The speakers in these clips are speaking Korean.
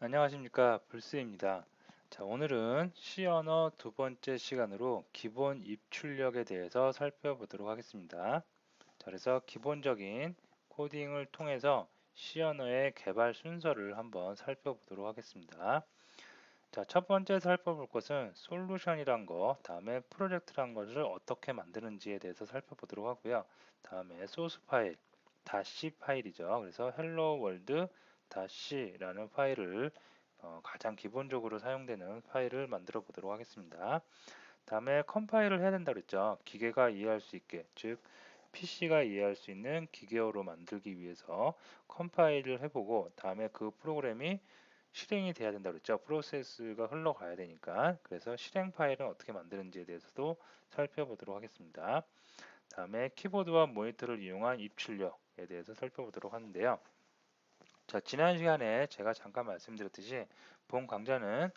안녕하십니까 불스입니다. 자 오늘은 C 언어 두 번째 시간으로 기본 입출력에 대해서 살펴보도록 하겠습니다. 자, 그래서 기본적인 코딩을 통해서 C 언어의 개발 순서를 한번 살펴보도록 하겠습니다. 자, 첫 번째 살펴볼 것은 솔루션이란 거, 다음에 프로젝트란 것을 어떻게 만드는지에 대해서 살펴보도록 하고요. 다음에 소스 파일, 다시 파일이죠. 그래서 world 다 시라는 파일을 어, 가장 기본적으로 사용되는 파일을 만들어 보도록 하겠습니다. 다음에 컴파일을 해야 된다 그랬죠. 기계가 이해할 수 있게, 즉 PC가 이해할 수 있는 기계어로 만들기 위해서 컴파일을 해보고 다음에 그 프로그램이 실행이 돼야 된다 그랬죠. 프로세스가 흘러가야 되니까. 그래서 실행 파일은 어떻게 만드는지에 대해서도 살펴보도록 하겠습니다. 다음에 키보드와 모니터를 이용한 입출력에 대해서 살펴보도록 하는데요. 자, 지난 시간에 제가 잠깐 말씀드렸듯이 본 강좌는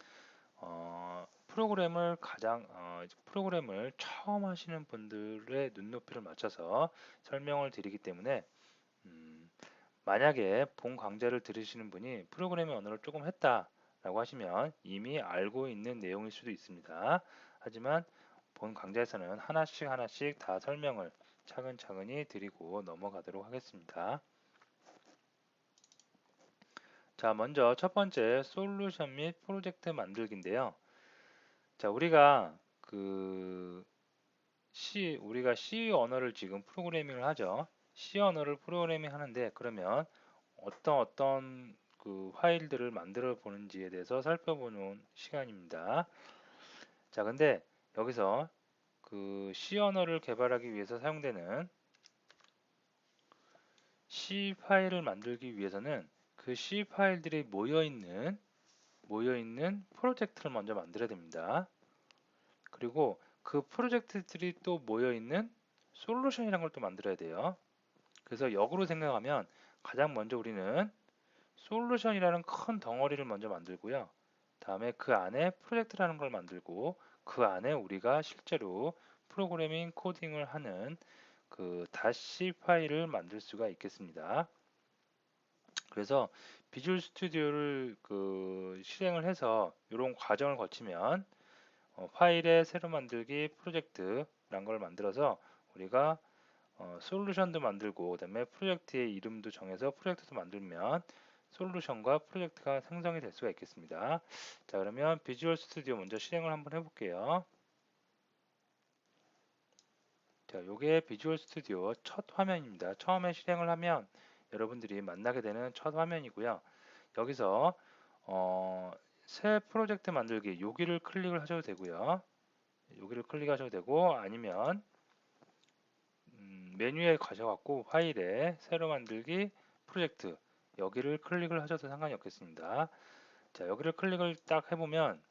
어, 프로그램을 가장 어, 프로그램을 처음 하시는 분들의 눈높이를 맞춰서 설명을 드리기 때문에 음, 만약에 본 강좌를 들으시는 분이 프로그래밍 언어를 조금 했다라고 하시면 이미 알고 있는 내용일 수도 있습니다. 하지만 본 강좌에서는 하나씩 하나씩 다 설명을 차근차근히 드리고 넘어가도록 하겠습니다. 자, 먼저 첫 번째 솔루션 및 프로젝트 만들기인데요. 자, 우리가 그 C 우리가 C 언어를 지금 프로그래밍을 하죠. C 언어를 프로그래밍 하는데 그러면 어떤 어떤 그 파일들을 만들어 보는지에 대해서 살펴보는 시간입니다. 자, 근데 여기서 그 C 언어를 개발하기 위해서 사용되는 C 파일을 만들기 위해서는 그 C 파일들이 모여 있는 모여 있는 프로젝트를 먼저 만들어야 됩니다. 그리고 그 프로젝트들이 또 모여 있는 솔루션이라는 걸 또 만들어야 돼요. 그래서 역으로 생각하면 가장 먼저 우리는 솔루션이라는 큰 덩어리를 먼저 만들고요. 다음에 그 안에 프로젝트라는 걸 만들고 그 안에 우리가 실제로 프로그래밍 코딩을 하는 그 다시 파일을 만들 수가 있겠습니다. 그래서 비주얼 스튜디오를 그 실행을 해서 이런 과정을 거치면 어, 파일의 새로 만들기 프로젝트란 걸 만들어서 우리가 어, 솔루션도 만들고 그다음에 프로젝트의 이름도 정해서 프로젝트도 만들면 솔루션과 프로젝트가 생성이 될 수가 있겠습니다. 자 그러면 비주얼 스튜디오 먼저 실행을 한번 해볼게요. 자, 요게 비주얼 스튜디오 첫 화면입니다. 처음에 실행을 하면 여러분들이 만나게 되는 첫 화면이고요. 여기서 어, 새 프로젝트 만들기 여기를 클릭을 하셔도 되고요. 여기를 클릭하셔도 되고 아니면 음, 메뉴에 가셔갖고 파일에 새로 만들기 프로젝트 여기를 클릭을 하셔도 상관이 없겠습니다. 자 여기를 클릭을 딱 해보면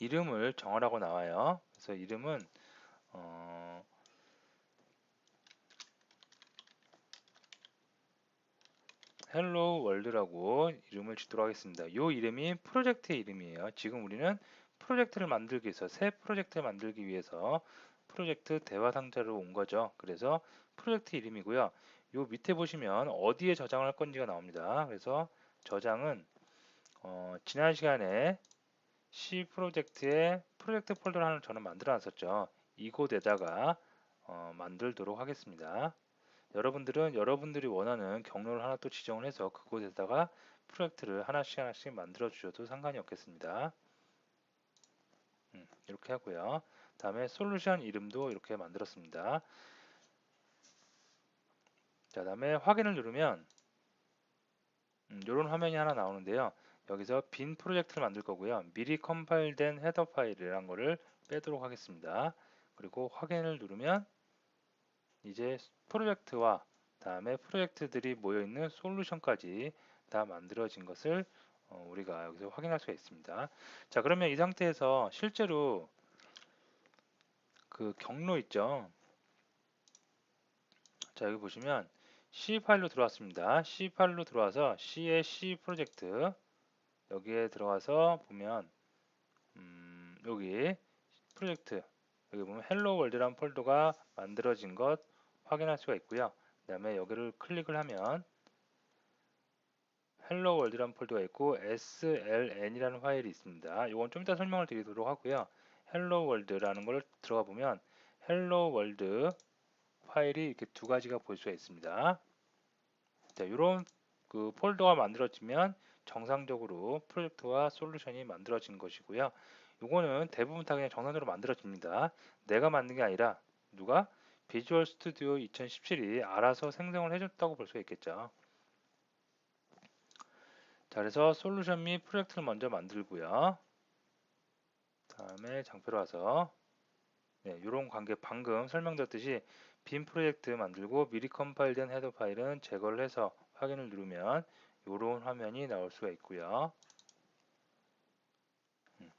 이름을 정하라고 나와요. 그래서 이름은 어, 헬로 월드라고 이름을 짓도록 하겠습니다. 이 이름이 프로젝트의 이름이에요. 지금 우리는 프로젝트를 만들기 위해서 새 프로젝트를 만들기 위해서 프로젝트 대화 상자로 온 거죠. 그래서 프로젝트 이름이고요. 요 밑에 보시면 어디에 저장을 할 건지가 나옵니다. 그래서 저장은 어, 지난 시간에 C 프로젝트에 프로젝트 폴더를 하나 저는 만들어 놨었죠. 이곳에다가 어, 만들도록 하겠습니다. 여러분들은 여러분들이 원하는 경로를 하나 또 지정을 해서 그곳에다가 프로젝트를 하나씩 하나씩 만들어 주셔도 상관이 없겠습니다. 음, 이렇게 하고요. 다음에 솔루션 이름도 이렇게 만들었습니다. 자 다음에 확인을 누르면 음, 이런 화면이 하나 나오는데요. 여기서 빈 프로젝트를 만들 거고요. 미리 컴파일된 헤더 파일이라는 거를 빼도록 하겠습니다. 그리고 확인을 누르면 이제 프로젝트와 다음에 프로젝트들이 모여있는 솔루션까지 다 만들어진 것을 어, 우리가 여기서 확인할 수가 있습니다. 자 그러면 이 상태에서 실제로 그 경로 있죠. 자 여기 보시면 C 파일로 들어왔습니다. C 파일로 들어와서 C의 C 프로젝트 여기에 들어가서 보면 음, 여기 프로젝트 여기 보면 헬로 월드라는 폴더가 만들어진 것 확인할 수가 있고요. 그 다음에 여기를 클릭을 하면 hello world라는 폴더가 있고 sln이라는 파일이 있습니다. 이건 좀 이따 설명을 드리도록 하고요. hello world라는 걸 들어가 보면 hello world 파일이 이렇게 두 가지가 볼 수가 있습니다. 자, 이런 그 폴더가 만들어지면 정상적으로 프로젝트와 솔루션이 만들어진 것이고요. 이거는 대부분 다 그냥 정상적으로 만들어집니다. 내가 만든 게 아니라 누가 비주얼 스튜디오 2017이 알아서 생성을 해줬다고 볼 수가 있겠죠. 자, 그래서 솔루션 및 프로젝트를 먼저 만들고요. 다음에 장표로 와서 네, 이런 관계 방금 설명드렸듯이 빈 프로젝트 만들고 미리 컴파일된 헤더 파일은 제거를 해서 확인을 누르면 이런 화면이 나올 수가 있고요. 음,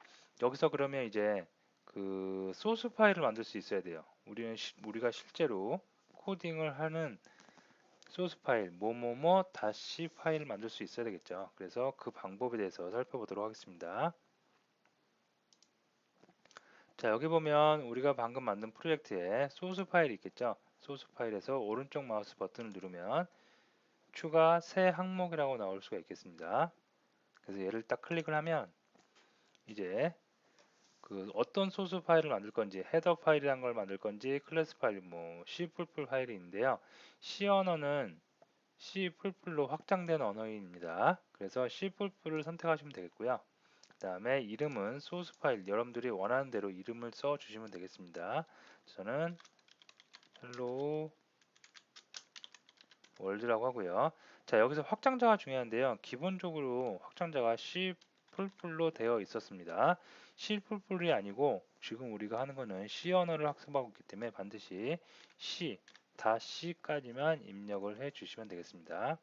여기서 그러면 이제 그 소스 파일을 만들 수 있어야 돼요. 우리는 시, 우리가 실제로 코딩을 하는 소스 파일 뭐뭐뭐 다시 파일을 만들 수 있어야 되겠죠. 그래서 그 방법에 대해서 살펴보도록 하겠습니다. 자 여기 보면 우리가 방금 만든 프로젝트에 소스 파일이 있겠죠. 소스 파일에서 오른쪽 마우스 버튼을 누르면 추가 새 항목이라고 나올 수가 있겠습니다. 그래서 얘를 딱 클릭을 하면 이제 그 어떤 소스 파일을 만들 건지 헤더 파일이란 걸 만들 건지 클래스 파일 뭐 C++ 파일이 있는데요. C 언어는 C++로 확장된 언어입니다. 그래서 C++를 선택하시면 되겠고요. 그 다음에 이름은 소스 파일 여러분들이 원하는 대로 이름을 써 주시면 되겠습니다. 저는 hello 월드라고 하고요. 자 여기서 확장자가 중요한데요. 기본적으로 확장자가 C++ 로 되어 있었습니다. C++이 아니고 지금 우리가 하는 거는 C 언어를 학습하고 있기 때문에 반드시 C, 다 C까지만 입력을 해 주시면 되겠습니다.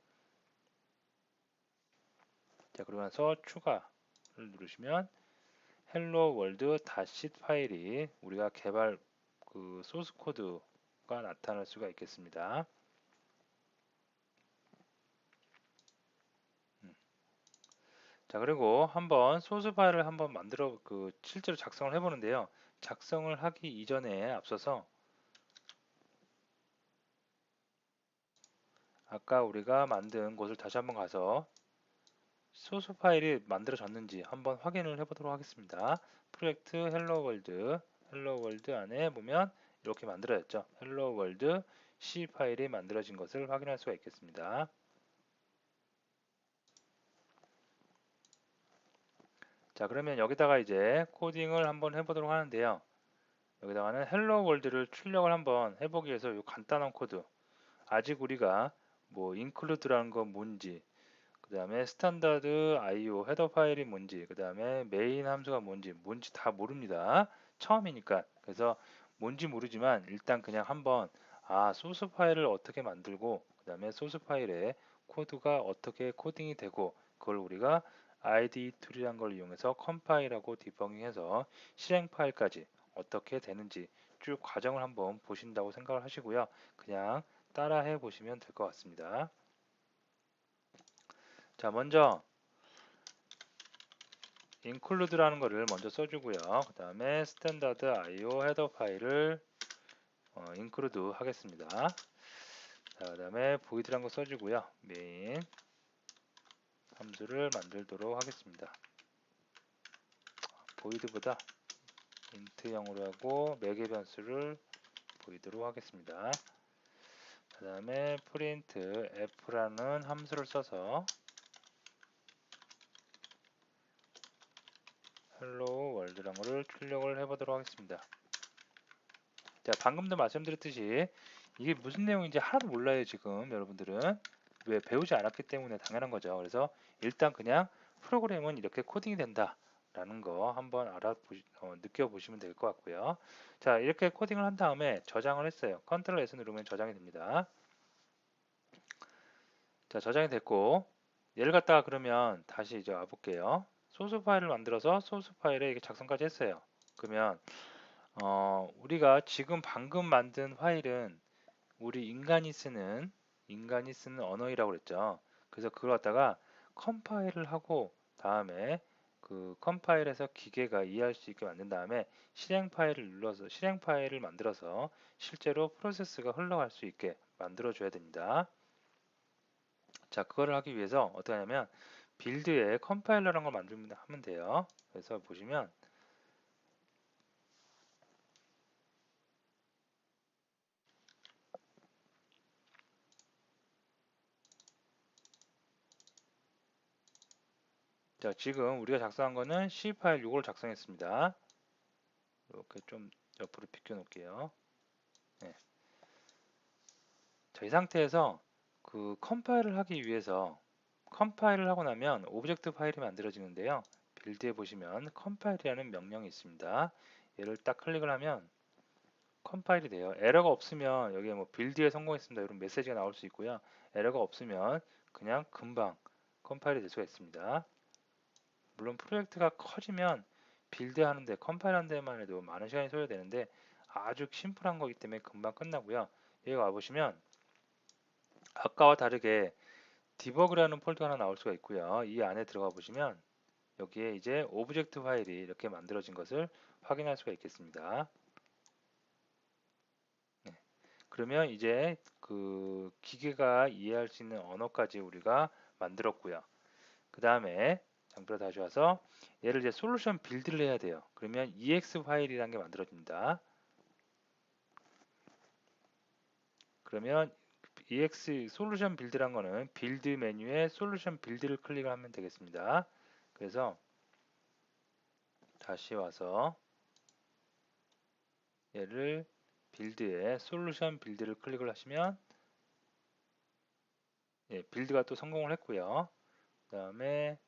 자 그러고 나서 추가를 누르시면 hello world 다시 파일이 우리가 개발 그 소스 코드가 나타날 수가 있겠습니다. 자 그리고 한번 소스 파일을 한번 만들어 그 실제로 작성을 해 보는데요. 작성을 하기 이전에 앞서서 아까 우리가 만든 곳을 다시 한번 가서 소스 파일이 만들어졌는지 한번 확인을 해보도록 하겠습니다. 프로젝트 헬로 월드 헬로 월드 안에 보면 이렇게 만들어졌죠. 헬로 월드 C 파일이 만들어진 것을 확인할 수가 있겠습니다. 자 그러면 여기다가 이제 코딩을 한번 해보도록 하는데요. 여기다가는 헬로 월드를 출력을 한번 해보기 위해서 이 간단한 코드. 아직 우리가 뭐 include라는 건 뭔지 그 다음에 스탠다드 IO 헤더 파일이 뭔지 그 다음에 메인 함수가 뭔지 뭔지 다 모릅니다. 처음이니까. 그래서 뭔지 모르지만 일단 그냥 한번 아 소스 파일을 어떻게 만들고 그 다음에 소스 파일에 코드가 어떻게 코딩이 되고 그걸 우리가 id 툴이란 걸 이용해서 컴파일하고 디버깅해서 실행 파일까지 어떻게 되는지 쭉 과정을 한번 보신다고 생각을 하시고요. 그냥 따라해 보시면 될 것 같습니다. 자, 먼저 include라는 것을 먼저 써주고요. 그 다음에 스탠다드 IO 헤더 파일을 어, include 하겠습니다. 자, 그 다음에 void라는 거 써주고요. main 함수를 만들도록 하겠습니다. 보이드보다 인트형으로 하고 매개 변수를 보이드로 하겠습니다. 그 다음에 프린트 f라는 함수를 써서 hello world라는 것을 출력을 해보도록 하겠습니다. 자, 방금도 말씀드렸듯이 이게 무슨 내용인지 하나도 몰라요, 지금 여러분들은. 왜 배우지 않았기 때문에 당연한 거죠. 그래서 일단 그냥 프로그램은 이렇게 코딩이 된다. 라는 거 한번 알아보시, 어, 느껴보시면 될 것 같고요. 자, 이렇게 코딩을 한 다음에 저장을 했어요. 컨트롤 S 누르면 저장이 됩니다. 자, 저장이 됐고, 얘를 갖다가 그러면 다시 이제 와볼게요. 소스 파일을 만들어서 소스 파일에 이렇게 작성까지 했어요. 그러면, 어, 우리가 지금 방금 만든 파일은 우리 인간이 쓰는 인간이 쓰는 언어이라고 그랬죠. 그래서 그걸 갖다가 컴파일을 하고 다음에 그 컴파일에서 기계가 이해할 수 있게 만든 다음에 실행 파일을 눌러서 실행 파일을 만들어서 실제로 프로세스가 흘러갈 수 있게 만들어 줘야 됩니다. 자, 그거를 하기 위해서 어떻게 하냐면 빌드에 컴파일러라는 걸 만들면 하면 돼요. 그래서 보시면 자, 지금 우리가 작성한 거는 C 파일 요걸 작성했습니다. 이렇게 좀 옆으로 비켜 놓을게요. 네. 자, 이 상태에서 그 컴파일을 하기 위해서 컴파일을 하고 나면 오브젝트 파일이 만들어지는데요. 빌드에 보시면 컴파일이라는 명령이 있습니다. 얘를 딱 클릭을 하면 컴파일이 돼요. 에러가 없으면 여기에 뭐 빌드에 성공했습니다. 이런 메시지가 나올 수 있고요. 에러가 없으면 그냥 금방 컴파일이 될 수가 있습니다. 물론 프로젝트가 커지면 빌드 하는데 컴파일 하는 데만 해도 많은 시간이 소요되는데 아주 심플한 거기 때문에 금방 끝나고요. 여기 와보시면 아까와 다르게 디버그라는 폴더가 하나 나올 수가 있고요. 이 안에 들어가 보시면 여기에 이제 오브젝트 파일이 이렇게 만들어진 것을 확인할 수가 있겠습니다. 네. 그러면 이제 그 기계가 이해할 수 있는 언어까지 우리가 만들었고요. 그 다음에 장표로 다시 와서 얘를 이제 솔루션 빌드를 해야 돼요. 그러면 ex 파일이라는 게 만들어집니다. 그러면 ex 솔루션 빌드란 거는 빌드 메뉴에 솔루션 빌드를 클릭을 하면 되겠습니다. 그래서 다시 와서 얘를 빌드에 솔루션 빌드를 클릭을 하시면 예, 빌드가 또 성공을 했고요. 그 다음에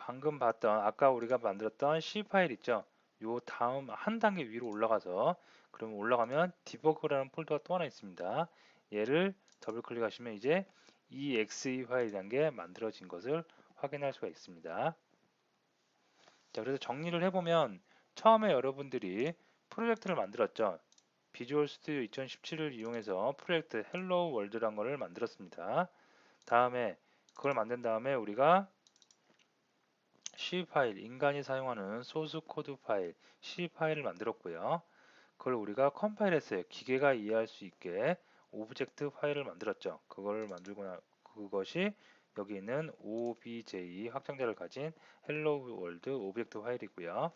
방금 봤던 아까 우리가 만들었던 C 파일 있죠? 요 다음 한 단계 위로 올라가서 그러면 올라가면 디버그라는 폴더가 또 하나 있습니다. 얘를 더블 클릭하시면 이제 exe 파일이라는 게 만들어진 것을 확인할 수가 있습니다. 자, 그래서 정리를 해보면 처음에 여러분들이 프로젝트를 만들었죠. 비주얼 스튜디오 2017을 이용해서 프로젝트 헬로 월드란 거를 만들었습니다. 다음에 그걸 만든 다음에 우리가 C 파일, 인간이 사용하는 소스 코드 파일, C 파일을 만들었고요. 그걸 우리가 컴파일했어요. 기계가 이해할 수 있게 오브젝트 파일을 만들었죠. 그걸 만들고 나 그것이 여기 있는 obj 확장자를 가진 hello world 오브젝트 파일이고요.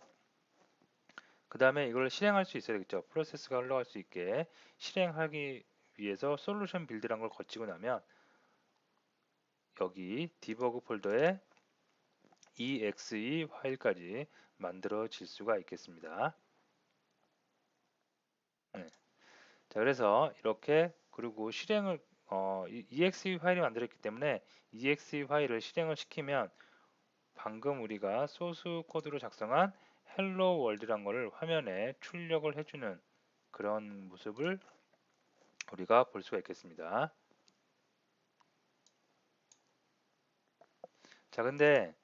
그 다음에 이걸 실행할 수 있어야 되겠죠. 프로세스가 흘러갈 수 있게 실행하기 위해서 솔루션 빌드란 걸 거치고 나면 여기 디버그 폴더에 exe 파일까지 만들어질 수가 있겠습니다. 네. 자, 그래서 이렇게 그리고 실행을 어, exe 파일이 만들었기 때문에 exe 파일을 실행을 시키면 방금 우리가 소스 코드로 작성한 헬로 월드란 거를 화면에 출력을 해주는 그런 모습을 우리가 볼 수가 있겠습니다. 자, 근데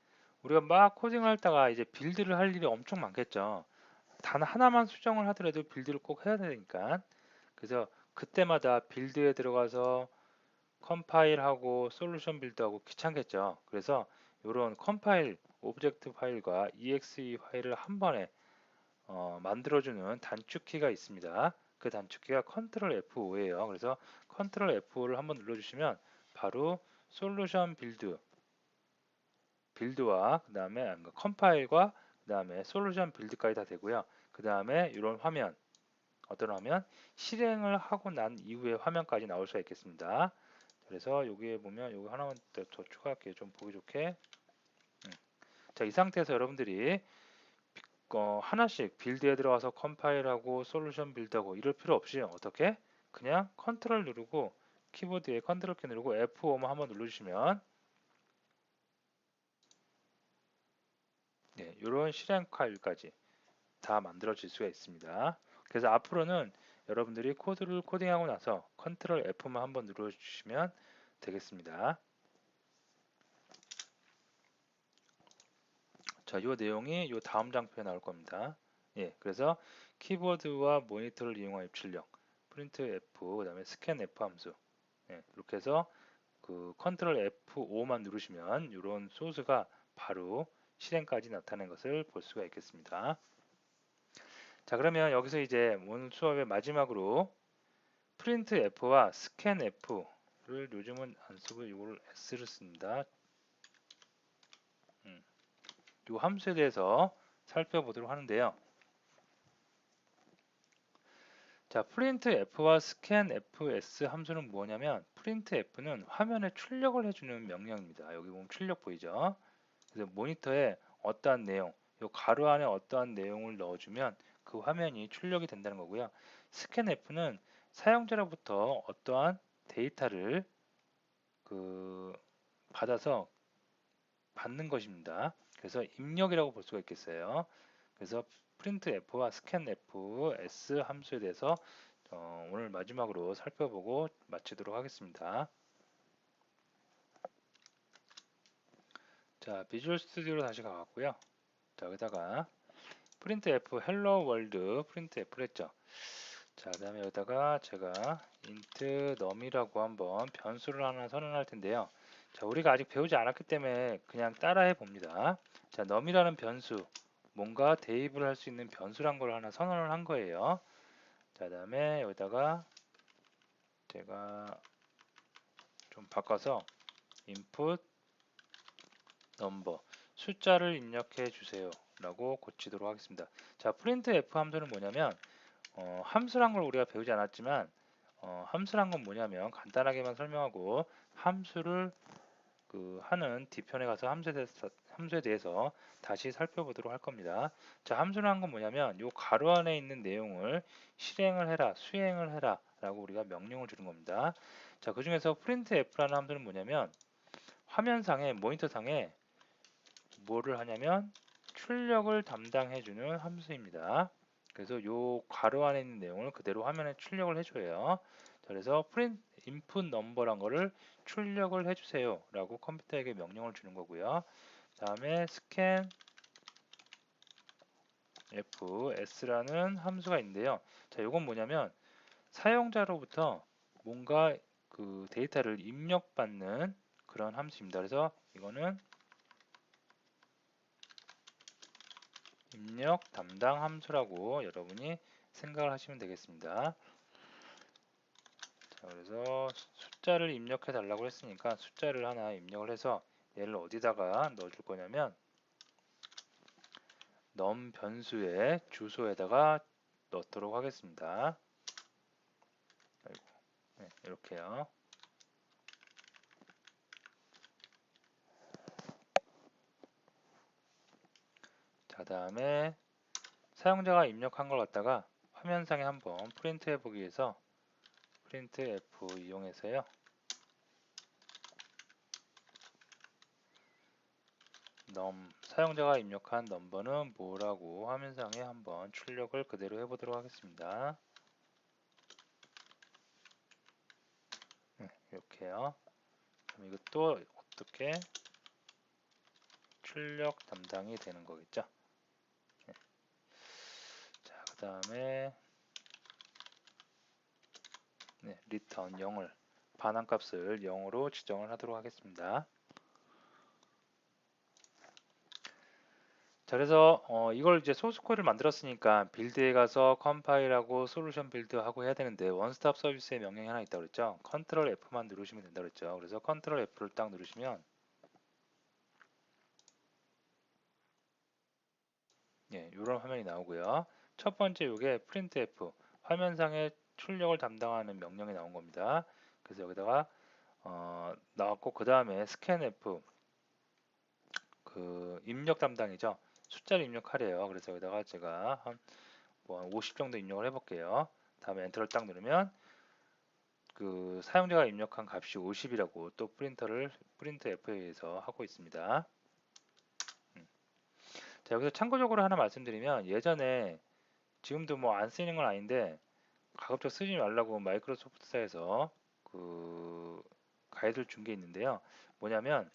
우리가 막 코딩을 하다가 이제 빌드를 할 일이 엄청 많겠죠. 단 하나만 수정을 하더라도 빌드를 꼭 해야 되니까. 그래서 그때마다 빌드에 들어가서 컴파일하고 솔루션 빌드하고 귀찮겠죠. 그래서 이런 컴파일 오브젝트 파일과 exe 파일을 한 번에 어, 만들어주는 단축키가 있습니다. 그 단축키가 컨트롤 F5예요. 그래서 컨트롤 F5를 한번 눌러주시면 바로 솔루션 빌드 빌드와 그 다음에 컴파일과 그 다음에 솔루션 빌드까지 다 되고요. 그 다음에 이런 화면 어떤 화면 실행을 하고 난 이후의 화면까지 나올 수가 있겠습니다. 그래서 여기에 보면 여기 하나만 더, 더 추가할게요. 좀 보기 좋게. 음. 자, 이 상태에서 여러분들이 어, 하나씩 빌드에 들어가서 컴파일하고 솔루션 빌드하고 이럴 필요 없이 어떻게 그냥 컨트롤 누르고 키보드에 컨트롤 키 누르고 F5만 한번 눌러주시면 네, 이런 실행 파일까지 다 만들어질 수가 있습니다. 그래서 앞으로는 여러분들이 코드를 코딩하고 나서 컨트롤 F만 한번 눌러주시면 되겠습니다. 자, 이 내용이 이 다음 장표에 나올 겁니다. 예, 그래서 키보드와 모니터를 이용한 입출력, 프린트 F, 그 다음에 스캔 F 함수. 예, 이렇게 해서 그 컨트롤 F5만 누르시면 이런 소스가 바로 실행까지 나타낸 것을 볼 수가 있겠습니다. 자 그러면 여기서 이제 오늘 수업의 마지막으로 프린트 F와 스캔 F를 요즘은 안 쓰고 이거를 S를 씁니다. 음, 이 함수에 대해서 살펴보도록 하는데요. 자, 프린트 F와 스캔 FS 함수는 뭐냐면 프린트 F는 화면에 출력을 해주는 명령입니다. 여기 보면 출력 보이죠? 그래서 모니터에 어떠한 내용, 이 가로 안에 어떠한 내용을 넣어주면 그 화면이 출력이 된다는 거고요. 스캔 F는 사용자로부터 어떠한 데이터를 그 받아서 받는 것입니다. 그래서 입력이라고 볼 수가 있겠어요. 그래서 프린트 F와 스캔 F, S 함수에 대해서 어, 오늘 마지막으로 살펴보고 마치도록 하겠습니다. 자, 비주얼 스튜디오로 다시 가봤고요. 자, 여기다가 프린트 F 헬로 월드 프린트 F를 했죠. 자, 그 다음에 여기다가 제가 int num이라고 한번 변수를 하나 선언할 텐데요. 자, 우리가 아직 배우지 않았기 때문에 그냥 따라해 봅니다. 자, num이라는 변수, 뭔가 대입을 할 수 있는 변수란 걸 하나 선언을 한 거예요. 자, 그 다음에 여기다가 제가 좀 바꿔서 input number 숫자를 입력해 주세요 라고 고치도록 하겠습니다. 자, print f 함수는 뭐냐면 어, 함수란 걸 우리가 배우지 않았지만 어, 함수란 건 뭐냐면 간단하게만 설명하고 함수를 그 하는 뒤편에 가서 함수에 대해서, 함수에 대해서 다시 살펴보도록 할 겁니다. 자, 함수란 건 뭐냐면 요 가로 안에 있는 내용을 실행을 해라, 수행을 해라 라고 우리가 명령을 주는 겁니다. 자, 그 중에서 printf라는 함수는 뭐냐면 화면상에 모니터상에 뭐를 하냐면 출력을 담당해주는 함수입니다. 그래서 요 괄호 안에 있는 내용을 그대로 화면에 출력을 해줘요. 그래서 print input number란 거를 출력을 해주세요 라고 컴퓨터에게 명령을 주는 거고요. 다음에 scan fs라는 함수가 있는데요. 자, 이건 뭐냐면 사용자로부터 뭔가 그 데이터를 입력받는 그런 함수입니다. 그래서 이거는 입력 담당 함수라고 여러분이 생각을 하시면 되겠습니다. 자, 그래서 숫자를 입력해 달라고 했으니까 숫자를 하나 입력을 해서 얘를 어디다가 넣어 줄 거냐면 넘 변수의 주소에다가 넣도록 하겠습니다. 네, 이렇게요. 자 다음에 사용자가 입력한 걸 갖다가 화면상에 한번 프린트 해보기 위해서 프린트 F 이용해서요. 넘 사용자가 입력한 넘버는 뭐라고 화면상에 한번 출력을 그대로 해보도록 하겠습니다. 네, 이렇게요. 그럼 이것도 어떻게 출력 담당이 되는 거겠죠? 그 다음에 네, return 0을 반환 값을 0으로 지정을 하도록 하겠습니다. 자, 그래서 어, 이걸 이제 소스 코드를 만들었으니까 빌드에 가서 컴파일하고 솔루션 빌드하고 해야 되는데 원스톱 서비스의 명령이 하나 있다고 그랬죠. 컨트롤 F만 누르시면 된다고 그랬죠. 그래서 컨트롤 F를 딱 누르시면 예, 이런 화면이 나오고요. 첫 번째 이게 printf 화면상의 출력을 담당하는 명령이 나온 겁니다. 그래서 여기다가 어, 나왔고 그 다음에 scanf 그 입력 담당이죠. 숫자를 입력하래요. 그래서 여기다가 제가 한 뭐 50 정도 입력을 해볼게요. 다음에 엔터를 딱 누르면 그 사용자가 입력한 값이 50이라고 또 프린터를 프린트 F에 의해서 하고 있습니다. 음. 자 여기서 참고적으로 하나 말씀드리면 예전에 지금도 뭐 안 쓰이는 건 아닌데 가급적 쓰지 말라고 마이크로소프트사에서 그 가이드를 준 게 있는데요. 뭐냐면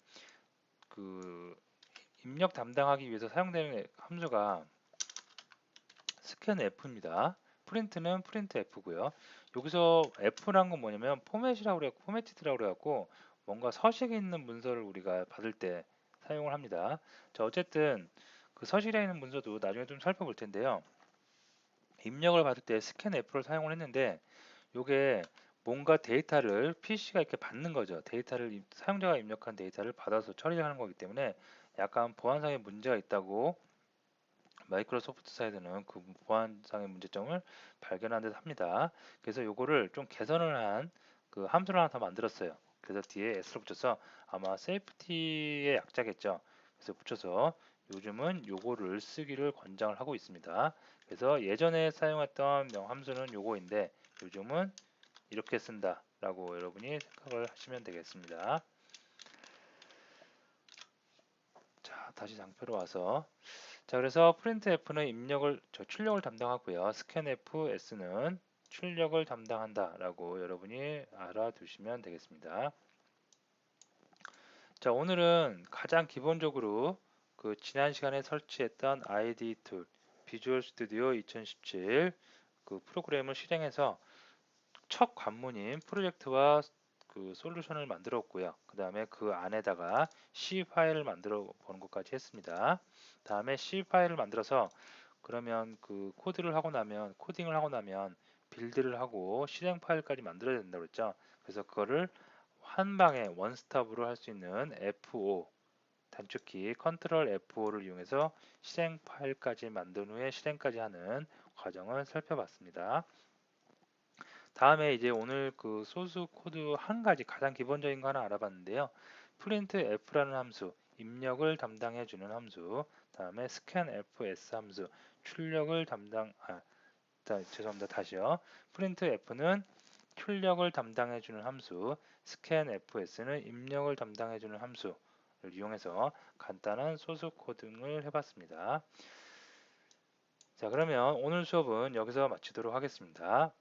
그 입력 담당하기 위해서 사용되는 함수가 스캔 F입니다. 프린트는 프린트 F고요. 여기서 F란 건 뭐냐면 포맷이라고 그래갖고 포매티드라고 그래갖고 뭔가 서식에 있는 문서를 우리가 받을 때 사용을 합니다. 자 어쨌든 그 서식에 있는 문서도 나중에 좀 살펴볼 텐데요. 입력을 받을 때 스캔 F를 사용을 했는데 요게 뭔가 데이터를 PC가 이렇게 받는 거죠. 데이터를 입- 사용자가 입력한 데이터를 받아서 처리를 하는 거기 때문에 약간 보안상의 문제가 있다고 마이크로소프트 사이드는 그 보안상의 문제점을 발견한 듯 합니다. 그래서 요거를 좀 개선을 한 그 함수를 하나 더 만들었어요. 그래서 뒤에 s를 붙여서 아마 세이프티의 약자겠죠. 그래서 붙여서 요즘은 요거를 쓰기를 권장을 하고 있습니다. 그래서 예전에 사용했던 명 함수는 요거인데 요즘은 이렇게 쓴다 라고 여러분이 생각을 하시면 되겠습니다. 자 다시 장표로 와서 자 그래서 printf는 입력을 저 출력을 담당하고요. scanfs는 출력을 담당한다 라고 여러분이 알아두시면 되겠습니다. 자 오늘은 가장 기본적으로 그 지난 시간에 설치했던 ID 툴 비주얼 스튜디오 2017 그 프로그램을 실행해서 첫 관문인 프로젝트와 그 솔루션을 만들었고요. 그 다음에 그 안에다가 C 파일을 만들어 보는 것까지 했습니다. 다음에 C 파일을 만들어서 그러면 그 코드를 하고 나면 코딩을 하고 나면 빌드를 하고 실행 파일까지 만들어야 된다고 그랬죠. 그래서 그거를 한 방에 원스톱으로 할 수 있는 F5 단축키 컨트롤 F5를 이용해서 실행 파일까지 만든 후에 실행까지 하는 과정을 살펴봤습니다. 다음에 이제 오늘 그 소스 코드 한 가지 가장 기본적인 거 하나 알아봤는데요. print f라는 함수, 입력을 담당해 주는 함수, 다음에 scan fs 함수, 출력을 담당 아 자, 죄송합니다. 다시요. print f는 출력을 담당해 주는 함수, scan fs는 입력을 담당해 주는 함수를 이용해서 간단한 소스 코딩을 해봤습니다. 자, 그러면 오늘 수업은 여기서 마치도록 하겠습니다.